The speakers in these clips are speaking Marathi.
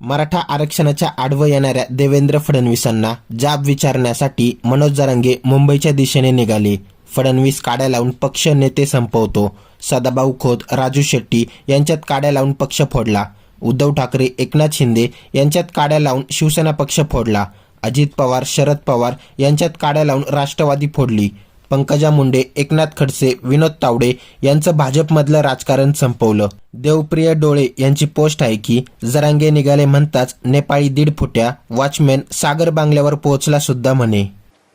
मराठा आरक्षणाच्या आडवं येणाऱ्या देवेंद्र फडणवीसांना जाब विचारण्यासाठी मनोज जरांगे मुंबईच्या दिशेने निघाले. फडणवीस काड्या लावून पक्ष नेते संपवतो. सदाभाऊ खोत राजू शेट्टी यांच्यात काड्या लावून पक्ष फोडला. उद्धव ठाकरे एकनाथ शिंदे यांच्यात काड्या लावून शिवसेना पक्ष फोडला. अजित पवार शरद पवार यांच्यात काड्या लावून राष्ट्रवादी फोडली. पंकजा मुंडे एकनाथ खडसे विनोद तावडे यांचं भाजपमधलं राजकारण संपवलं. देवप्रिय डोळे यांची पोस्ट आहे की जरांगे निघाले म्हणताच नेपाळी दीड फुट्या वॉचमॅन सागर बांगल्यावर पोहोचला सुद्धा म्हणे.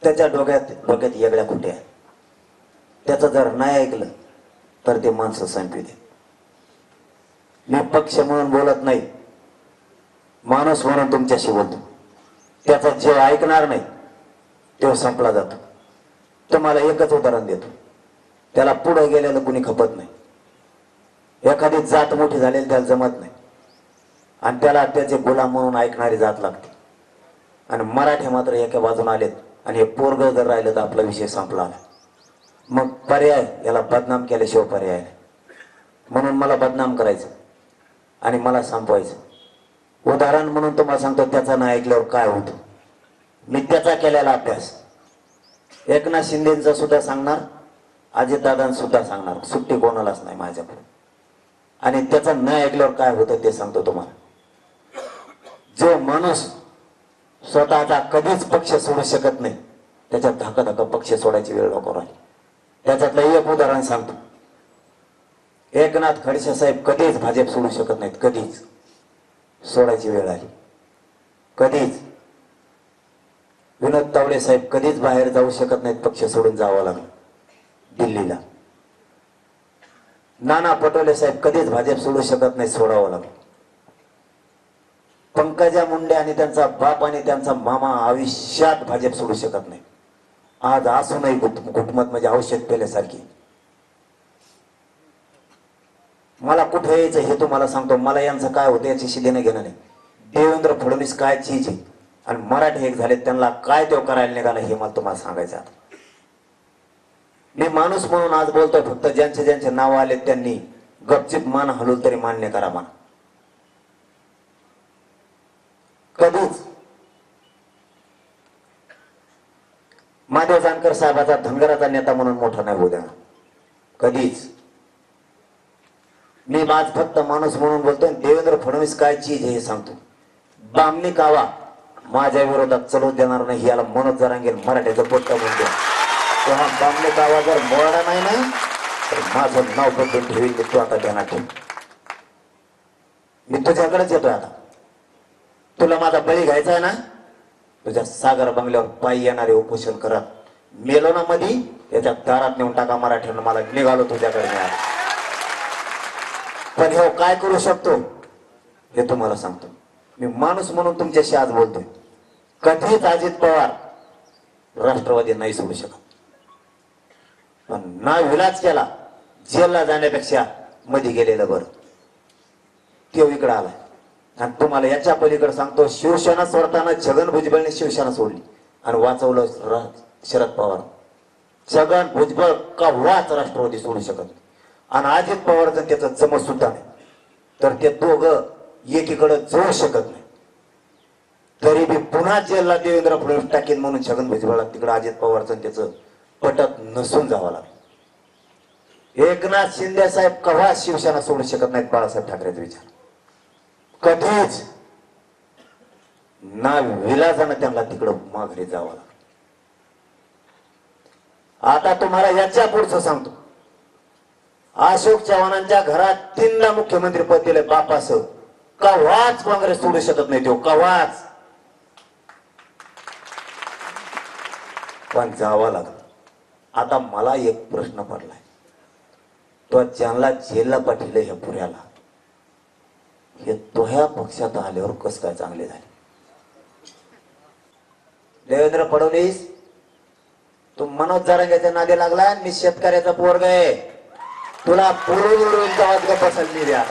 त्याच्या डोक्यात डोक्यात येगळ्या खुट्या त्याचं जर नाही ऐकलं तर ते माणसं संपी दे मी पक्ष म्हणून बोलत नाही. माणूस म्हणून तुमच्याशी बोलतो. त्याचा जे ऐकणार नाही तो संपला जातो. तुम्हाला एकच उदाहरण देतो. त्याला पुढं गेलेलं कुणी खपत नाही. एखादी जात मोठी झालेली त्याला जमत नाही. आणि त्याला त्याचे गुलाम म्हणून ऐकणारी जात लागते. आणि मराठी मात्र एका बाजून आलेत आणि हे पोरग जर राहिलं तर आपला विषय संपला आला. मग पर्याय याला बदनाम केल्याशिवाय पर्याय नाही. म्हणून मला बदनाम करायचं आणि मला संपवायचं. उदाहरण म्हणून तुम्हाला सांगतो त्याचा नाही ऐकल्यावर काय होतं? मी त्याचा केलेला अभ्यास. एकनाथ शिंदेचा सुद्धा सांगणार अजितदादांना सुद्धा सांगणार. सुट्टी कोणालाच नाही माझ्याकडे. आणि त्याचा न ऐकल्यावर काय होतं ते सांगतो तुम्हाला. जो माणूस स्वतःचा कधीच पक्ष सोडू शकत नाही त्याच्यात धाका धाका पक्ष सोडायची वेळ लवकर आली त्याच्यातलं एक उदाहरण सांगतो. एकनाथ खडसे साहेब कधीच भाजप सोडू शकत नाहीत कधीच. सोडायची वेळ आली. कधीच. विनोद तावडे साहेब कधीच बाहेर जाऊ शकत नाहीत पक्ष सोडून जावं लागलं. दिल्लीला. नाना पटोले साहेब कधीच भाजप सोडू शकत नाही सोडावं लागलं. पंकजा मुंडे आणि त्यांचा बाप आणि त्यांचा मामा आयुष्यात भाजप सोडू शकत नाही आज असूनही घुट- घुटमत म्हणजे औषध पेल्यासारखी. मला कुठे यायचं हे तुम्हाला सांगतो. मला यांचं काय होतं याची शिदेनं घेणं नाही. देवेंद्र फडणवीस काय चीज आहे? आणि मराठी एक झाले त्यांना काय देव करायला निघाला हे मला तुम्हाला सांगायचं आता. मी माणूस म्हणून आज बोलतोय फक्त ज्यांचे ज्यांचे नाव आले त्यांनी गपचिप मान हलवून तरी मान्य करा मला कधीच. महादेव जानकर साहेबाचा धनगराचा नेता म्हणून मोठा नाही होऊ देणार. कधीच. मी आज फक्त माणूस म्हणून बोलतोय देवेंद्र फडणवीस काय चीज हे सांगतो. बामणी कावा. माझ्या विरोधात चलवू देणार नाही याला मनोज जरांगेल मराठीचं पोट्ट म्हणतो तेव्हा बामणी गावा जर मोडा नाही ना तर माझं नाव बदलून ठेवील तू आता ध्यानात ठेव मी तुझ्याकडेच येतोय आता. तुला माझा बळी घ्यायचा आहे ना तुझ्या सागर बंगल्यावर पायी येणारे उपोषण करत मेलो ना मधी याच्या दारात नेऊन टाका मराठ्यानं मला निघालो तुझ्याकडे पण हे हो काय करू शकतो हे तुम्हाला सांगतो. मी माणूस म्हणून तुमच्याशी आज बोलतोय. कधीच अजित पवार राष्ट्रवादी नाही सोडू शकत. पण ना विलाज केला जेलला जाण्यापेक्षा मध्ये गेलेलं बरं. तो इकडे आलाय. आणि तुम्हाला याच्या पलीकडे सांगतो शिवसेना सोडताना छगन भुजबळने शिवसेना सोडली. आणि वाचवलं शरद पवार. छगन भुजबळ का वाच राष्ट्रवादी सोडू शकत आणि अजित पवारचं त्याचं जमत सुद्धा नाही तर ते दोघं एकीकडे जळू शकत नाही. तरी बी पुन्हा जेलला देवेंद्र फडणवीस टाकेन म्हणून छगन भुजबळला तिकडे अजित पवारचं त्याचं पटत नसून जावं लागलं. एकनाथ शिंदे साहेब कव्हा शिवसेना सोडू शकत नाहीत बाळासाहेब ठाकरेचा विचार. कधीच. ना विलाजानं त्यांना तिकडं माघारी जावं लागलं. आता तुम्हाला याच्या पुढचं सांगतो. अशोक चव्हाणांच्या घरात तीनदा मुख्यमंत्री पद दिले बापासह कवाच काँग्रेस सोडू शकत नाही तो कवाच. पण जावा लागलं. आता मला एक प्रश्न पडलाय. तो ज्यांना जेलला पाठवलं ह्या पुऱ्याला हे तो ह्या पक्षात आल्यावर कस काय चांगले झाले? देवेंद्र फडणवीस तू मनोज जारंग्याच्या नादी लागला मी शेतकऱ्याचा पोरग आहे. तुला पूर्व गावात का द्या.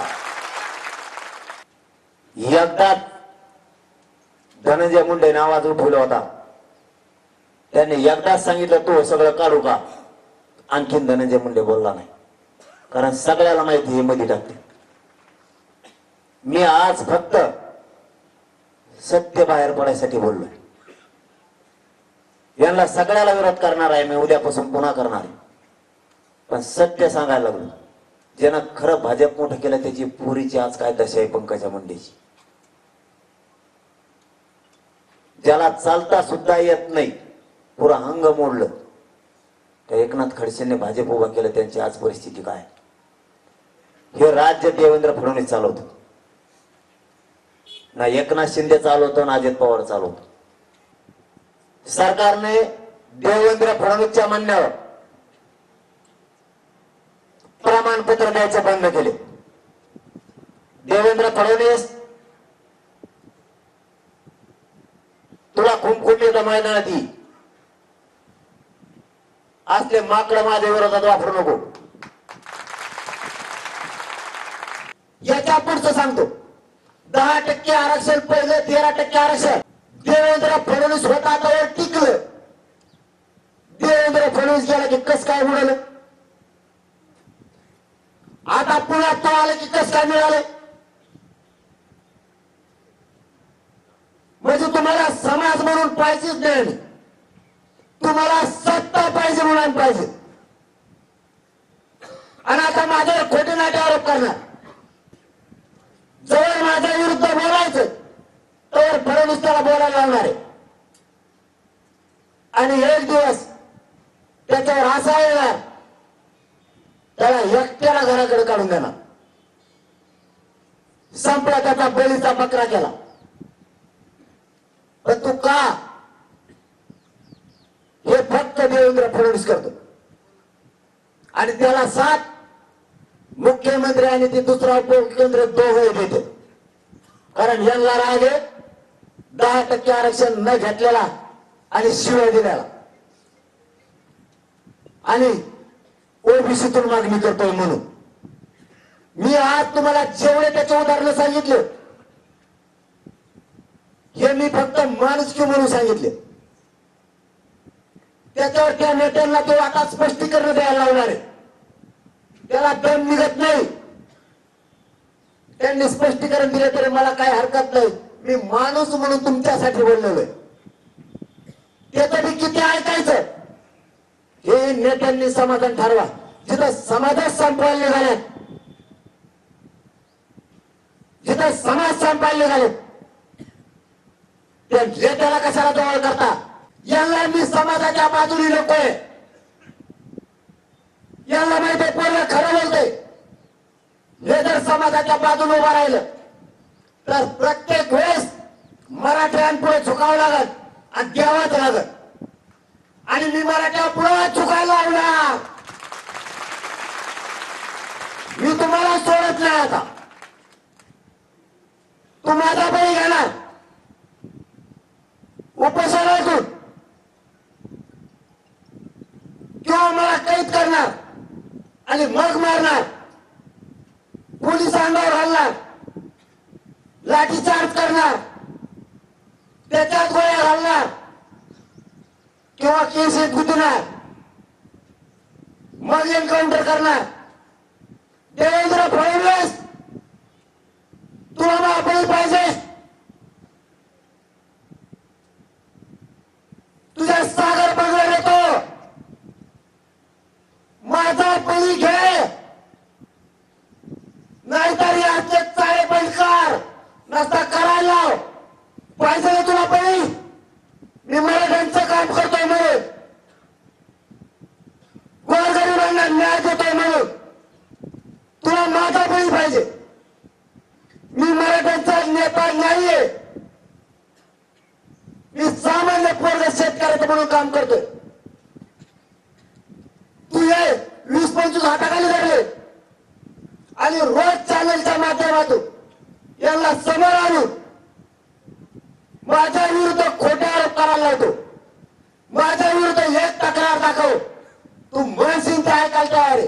एकदा धनंजय मुंडे नावाज उठवला होता. त्यांनी एकदाच सांगितलं तो सगळं काढू का? आणखीन धनंजय मुंडे बोलला नाही. कारण सगळ्याला माहिती हे मध्ये टाकते. मी आज फक्त सत्य बाहेर पडायसाठी बोललोय. यांना सगळ्याला विरोध करणार आहे मी उद्यापासून पुन्हा करणार आहे. पण सत्य सांगायला लागलो. ज्यानं खरं भाजप मोठं केलं त्याची पुरीची आज काय दशा आहे पंकजा मुंडेची? ज्याला चालता सुद्धा येत नाही. पुरा अंग मोडलं. त्या एकनाथ खडसेंनी भाजप उभा केलं त्यांची आज परिस्थिती काय? हे राज्य देवेंद्र फडणवीस चालवतो. ना एकनाथ शिंदे चालवतो ना अजित पवार चालवतो. सरकारने देवेंद्र फडणवीसच्या म्हणण्यावर प्रमाणपत्र द्यायचे बंद केले. देवेंद्र फडणवीस तुला खुमखुमी मैदानात ती असले माकड माझ्या विरोधात वापरू नको. याच्या पुढचं सांगतो. दहा टक्के आरक्षण पहिलं तेरा टक्के आरक्षण. देवेंद्र फडणवीस होता त्यावर टिकलं. देवेंद्र फडणवीस गेला की कस काय मिळालं आता पुण्यात तो आलं की कस काय मिळालं? म्हणजे तुम्हाला समाज म्हणून पाहिजेच नाही. तुम्हाला सत्ता पाहिजे म्हणून पाहिजे. आणि आता माझ्यावर खोटे नाटे आरोप करणार. जवळ माझ्या विरुद्ध बोलायचं तर फडणवीस त्याला बोलायला लावणार आहे. आणि एक दिवस त्याच्यावर असा येणार त्याला एकट्याला घराकडे काढून देणार. संपला त्याचा बळीचा बकरा केला पण तू का हे फक्त देवेंद्र फडणवीस करतो. आणि त्याला साथ मुख्यमंत्री आणि ते दुसरा उपमुख्यमंत्री दोघे देते. कारण यांना राग आहे दहा टक्के आरक्षण न घेतलेला आणि शिवाय दिलेला. आणि ओबीसीतून मागणी करतोय म्हणून. मी आज तुम्हाला जेवढे त्याचे उदाहरण सांगितले हे मी फक्त माणुसकी म्हणून सांगितले. त्याच्यावर त्या नेत्यांना तो आता स्पष्टीकरण द्यायला लावणार आहे. त्याला दम निघत नाही. त्यांनी स्पष्टीकरण दिले तरी मला काही हरकत नाही. मी माणूस म्हणून तुमच्यासाठी बोललेलो आहे. ते मी किती ऐकायचं? हे नेत्यांनी समाधान ठरवा. जिथं समाजात संपवायला निघालेत जिथं समाज संपायला निघालेत त्या नेत्याला कशाला जवळ करता? यांना मी समाजाच्या बाजूने नकोय यांना माहिती आहे खरं बोलतंय. हे जर समाजाच्या बाजूने उभं राहिलं तर प्रत्येक वेळेस मराठ्यांपुढे झुकावं लागल आणि द्यावंच लागल. आणि मी मराठ्या पुढे झुकायला लावणार मी तुम्हाला सोडत नाही आता. तू माझा बळी घेणार. उपोषणातून किंवा मला कैद करणार आणि मग मारणार. पोलीस अंगावर घालणार लाठीचार्ज करणार. त्याच्यात गोळ्या घालणार. किंवा केसेत गुतणार मग एन्काउंटर करणार. देवेंद्र फडणवीस तुला माफी पाहिजे तुझ्या सागर बंगला येतो माझा घे. नाहीतर याचे चाळे बहिष्कार नसता करायला पाहिजे ना तुला बळी मी मराठ्यांचं काम करतोय म्हणून. गोरगरिबांना न्याय देतोय म्हणून. तुला माझा बळी पाहिजे. मी मराठ्यांचा नेता नाहीये. मी सामान्य पोरग शेतकऱ्याचं म्हणून काम करतोय तू हे वीस पंचवीस हाताखाली धरले. आणि रोज चॅनलच्या माध्यमातून यांना समोर आणून माझ्या विरुद्ध खोटे आरोप करायला लावतो. माझ्या विरुद्ध एक तक्रार दाखव. तू मनसिंग ऐकायला तयार आहे.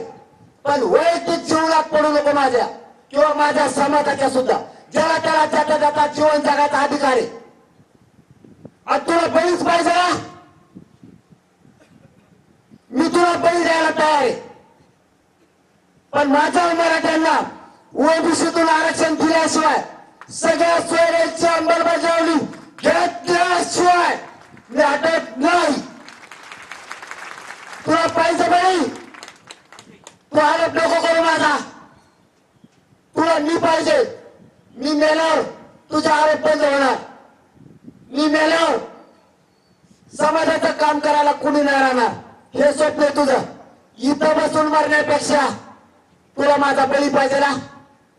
पण वैयक्तिक जीवनात पडू नको माझ्या किंवा माझ्या समाजाच्या सुद्धा. ज्याला त्याला त्याचा त्याचा जीवन जगाचा अधिकार आहे. आणि तुला बळीच पाहिजे ना? मी तुला बळी द्यायला तयार आहे. पण माझ्या मराठ्यांना ओबीसीतून आरक्षण दिल्याशिवाय सगळ्या सोयरेची अंमलबजावणी मी हटत नाही. तुला पाहिजे बाई तू आरोप नको करू माझा. तुला मी पाहिजे. मी मेल्यावर तुझा आरोप बंद होणार. मी मेल्यावर समाजाचं काम करायला कुणी नाही राहणार. हे स्वप्न आहे तुझं. इथं बसून मरण्यापेक्षा तुला माझा बळी पाहिजे ना.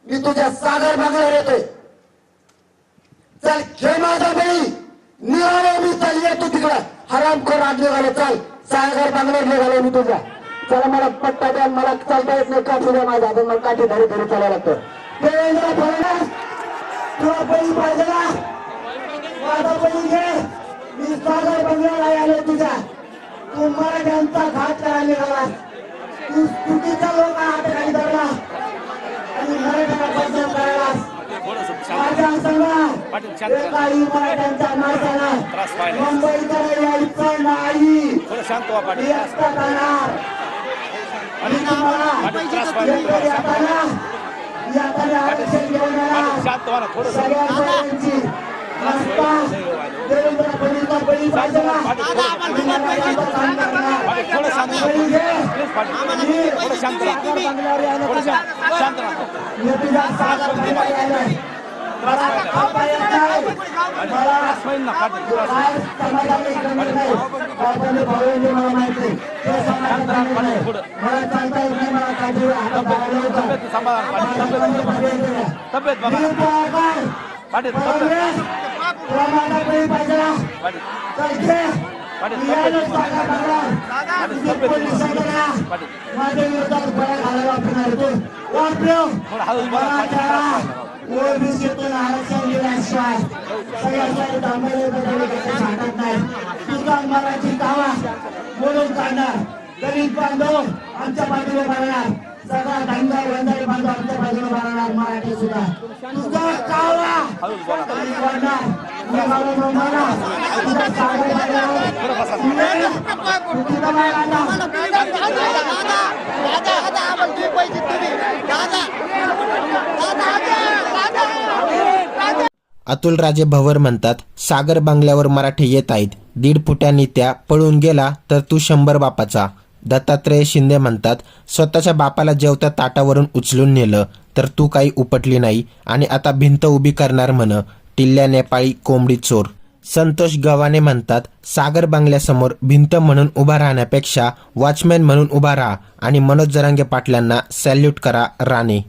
मी तुझ्या सागर भागावर येतोय. चल घे माझा बळी. निघालो मी चल ये तू तिकडं. हरामखोर आज निघालो चल. सागर भागावर निघालो मी तुझ्या. चला मला पट्टा द्या मला चालता येत नाही. काठी द्या माझा पण मला काठी धरी धरी चालायला लागतो देवेंद्र फडणवीस तुला बळी पाहिजे ना. माझा बळी घे. मी सागर बंगल्याला आलो तुझ्या. तू मराठ्यांचा घात करायला निघाला. तू लोक लोक हाताखाली धरला आणि मराठ्याला बदनाम करायला माझ्या माणसाला मुंबईकडे यायचं नाही एकटा जाणार आरक्षण घेऊन येणार सगळ्या सगळ्यांची देवेंद्र पाहिजे ना आणि मराठ्यांचं काम करणार थोडं शांत राहा. बळी घे प्लीज पाटील शांत राहा. शांत राहा. तब्येत बघा? पाटील ओबीसीतून आरक्षण दिल्याशिवाय. सगळ्यांसाठी थांबायला बदल कसं सांगत नाही. तुझा मराठी कावा बोलून काढणार. गरीब बांधव आमच्या बाजूने बांधणार. सगळा धंदा वंदारी बांधव आमच्या बाजूने बांधणार मराठी सुद्धा. तुझा कावा अतुल राजे भवर म्हणतात सागर बांगल्यावर मराठी येत आहेत. दीड फुट्यांनी त्या पळून गेला तर तू शंभर बापाचा. दत्तात्रय शिंदे म्हणतात स्वतःच्या बापाला जेवत्या ताटावरून उचलून नेलं तर तू काही उपटली नाही आणि आता भिंत उभी करणार म्हण. टिल्ल्या नेपाळी कोंबडी चोर. संतोष गव्हाणे म्हणतात सागर बंगल्यासमोर भिंत म्हणून उभा राहण्यापेक्षा वॉचमॅन म्हणून उभा राहा आणि मनोज जरांगे पाटलांना सॅल्यूट करा राणे.